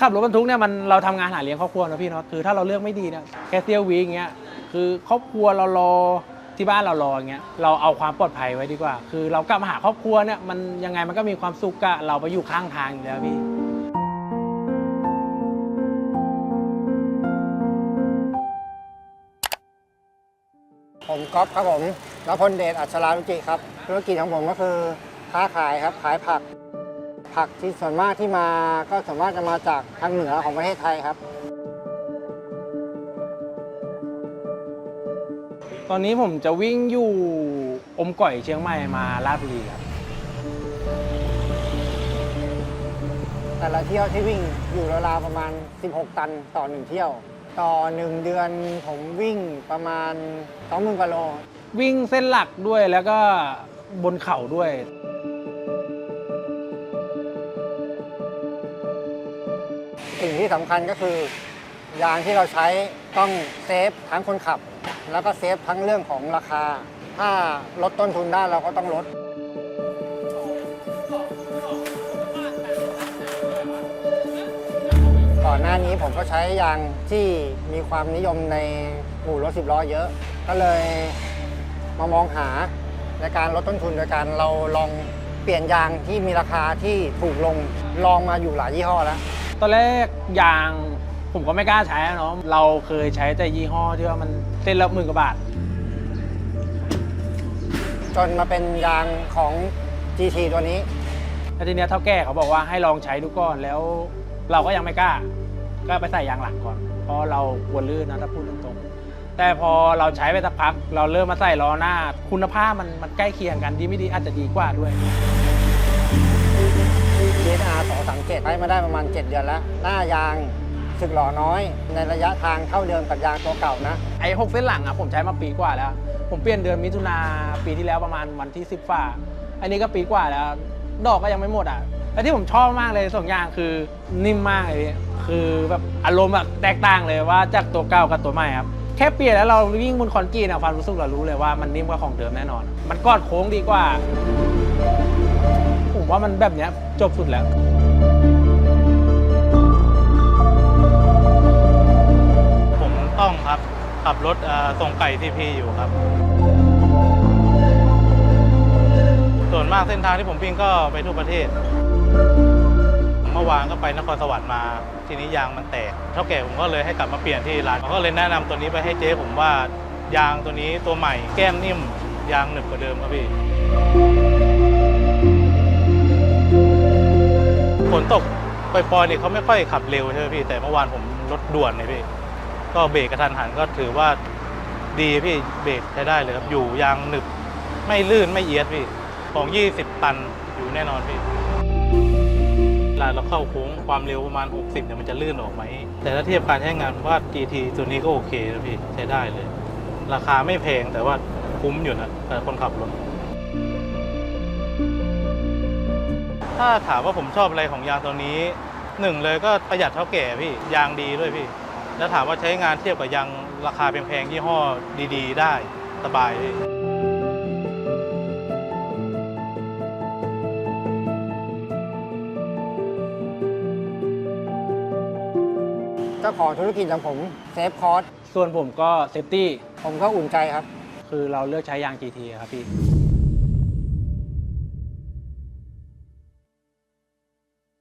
ขับรถบรรทุกเนี่ยมันเราทำงานหาเลี้ยงครอบครัวนะพี่เนาะคือถ้าเราเลือกไม่ดีเนี่ยแค่เซียววีอย่างเงี้ยคือครอบครัวเรารอที่บ้านเรารออย่างเงี้ยเราเอาความปลอดภัยไว้ดีกว่า คือเรากลับมาหาครอบครัวเนี่ยมันยังไงมันก็มีความสุขกะเราไปอยู่ข้างทางอยู่แล้วพี่ผมก๊อฟครับผมนพลเดชอัชรารุจิครับ ธุรกิจของผมก็คือค้าขายครับขายผัก ผักที่ส่วนมากที่มาก็ส่วนมากจะมาจากทางเหนือของประเทศไทยครับ ตอนนี้ผมจะวิ่งอยู่อมก่อยเชียงใหม่มาลาดบุรีครับ แต่ละเที่ยวที่วิ่งอยู่ราวๆประมาณ 16 ตันต่อหนึ่งเที่ยว ต่อหนึ่งเดือนผมวิ่งประมาณ20,000กิโล วิ่งเส้นหลักด้วยแล้วก็บนเขาด้วย สิ่งที่สำคัญก็คือยางที่เราใช้ต้องเซฟทั้งคนขับ แล้วก็เซฟทั้งเรื่องของราคา ถ้าลดต้นทุนได้เราก็ต้องลด ก่อนหน้านี้ผมก็ใช้ยางที่มีความนิยมในหมู่รถสิบล้อเยอะ ก็เลยมามองหาในการลดต้นทุนโดยการเราลองเปลี่ยนยางที่มีราคาที่ถูกลงลองมาอยู่หลายยี่ห้อแล้ว ตอนแรกยางผมก็ไม่กล้าใช้อะเนาะเราเคยใช้แต่ยี่ห้อที่ว่ามันเส้นละหมื่นกว่าบาท จนมาเป็นยางของ GT ตัวนี้ แล้วทีเนี้ยเท่าแก่เขาบอกว่าให้ลองใช้ดูก่อนแล้ว เราก็ยังไม่กล้า ก็ไปใส่ยางหลังก่อน เพราะเรากลัวลื่นนะถ้าพูดตรงๆแต่พอเราใช้ไปสักพัก เราเริ่มมาใส่ล้อหน้า คุณภาพมันมันใกล้เคียงกันดีไม่ดีอาจจะดีกว่าด้วย GSR 237ใช้มาได้ประมาณ 7 เดือนแล้ว หน้ายางสึกหล่อน้อย ในระยะทางเท่าเดิมกับยางตัวเก่านะ ไอ้หกเส้นหลังอะผมใช้มาปีกว่าแล้ว ผมเปลี่ยนเดือนมิถุนาปีที่แล้วประมาณวันที่ 10ฝ่า อันนี้ก็ปีกว่าแล้ว ดอกก็ยังไม่หมดอะและที่ผมชอบมากเลยสองอย่างคือนิ่มมากเลยคือแบบอารมณ์แบบแตกต่างเลยว่าจากตัวเก่ากับตัวใหม่ครับแค่เปลี่ยนแล้วเราวิ่งบนคอนกรีตอะความรู้สึกเรารู้เลยว่ามันนิ่มกว่าของเดิมแน่นอน มันกอดโค้งดีกว่า ว่ามันแบบเนี้ยจบสุดแล้วผมต้องครับ ขับรถส่งไก่ที่พี่อยู่ครับ ส่วนมากเส้นทางที่ผมวิ่งก็ไปทั่วประเทศ เมื่อวานก็ไปนครสวรรค์มาทีนี้ยางมันแตกเท่าแก่ผมก็เลยให้กลับมาเปลี่ยนที่ร้านเขาก็เลยแนะนำตัวนี้ไปให้เจ๊ผมว่ายางตัวนี้ตัวใหม่แก้มนิ่ม ยางหนึบกว่าเดิมครับพี่ ฝนตกปล่อยๆเนี่ยเขาไม่ค่อยขับเร็วใช่ไหมพี่ แต่เมื่อวานผมรถด่วนเลยพี่ ก็เบรกกระทันหันก็ถือว่าดีพี่เบรกใช้ได้เลยครับ อยู่ยางหนึบไม่ลื่นไม่เอียดพี่ ของ 20 ตันอยู่แน่นอนพี่เวลาเราเข้าโค้งความเร็วประมาณ 60เนี่ยมันจะลื่นออกไหม แต่ถ้าเทียบการใช้งานว่า GT ตัวนี้ก็โอเคนะพี่ ใช้ได้เลย ราคาไม่แพงแต่ว่าคุ้มอยู่นะแต่คนขับรถ ถ้าถามว่าผมชอบอะไรของยางตัวนี้หนึ่งเลยก็ประหยัดเท่าแก่พี่ยางดีด้วยพี่ แล้วถามว่าใช้งานเทียบกับยางราคาแพงๆยี่ห้อดี ๆ ได้สบายพี่เจ้าของธุรกิจอย่างผมเซฟคอร์สส่วนผมก็เซฟตี้ผมก็อุ่นใจครับ คือเราเลือกใช้ยาง GT ครับพี่